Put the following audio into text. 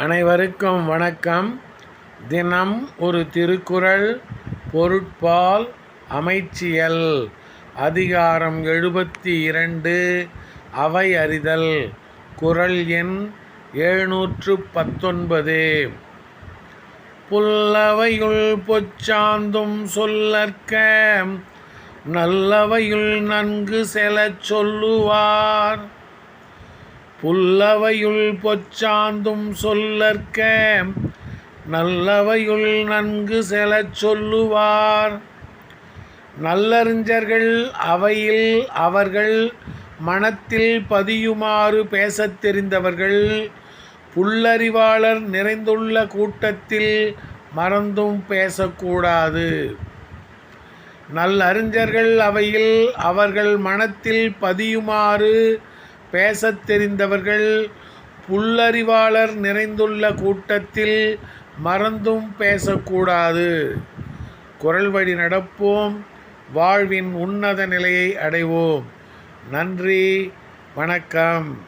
அனைவருக்கும் வணக்கம். தினம் ஒரு திருக்குறள் பொருட்பால் அமைச்சியல். அதிகாரம் எழுபத்தி இரண்டு அவை அறிதல். குறள் எண் எழுநூற்று பத்தொன்பது புல்லவையுள் பொச்சாந்தும் சொல்லற்க நல்லவையுள் நன்கு செலச் சொல்லுவார். புல்லவையுள் பொச்சாந்தும் சொல்லற்க நல்லவையுள் நன்கு செலச் சொல்லுவார். நல்லறிஞர்கள் அவையில் அவர்கள் மனத்தில் பதியுமாறு பேசத் தெரிந்தவர்கள் புல்லறிவாளர் நிறைந்துள்ள கூட்டத்தில் மறந்தும் பேசக்கூடாது. நல்லறிஞர்கள் அவையில் அவர்கள் மனத்தில் பதியுமாறு பேசத் தெரிந்தவர்கள் புல்லறிவாளர் நிறைந்துள்ள கூட்டத்தில் மறந்தும் பேசக்கூடாது. குரல் வழி நடப்போம். வாழ்வின் உன்னத நிலையை அடைவோம். நன்றி. வணக்கம்.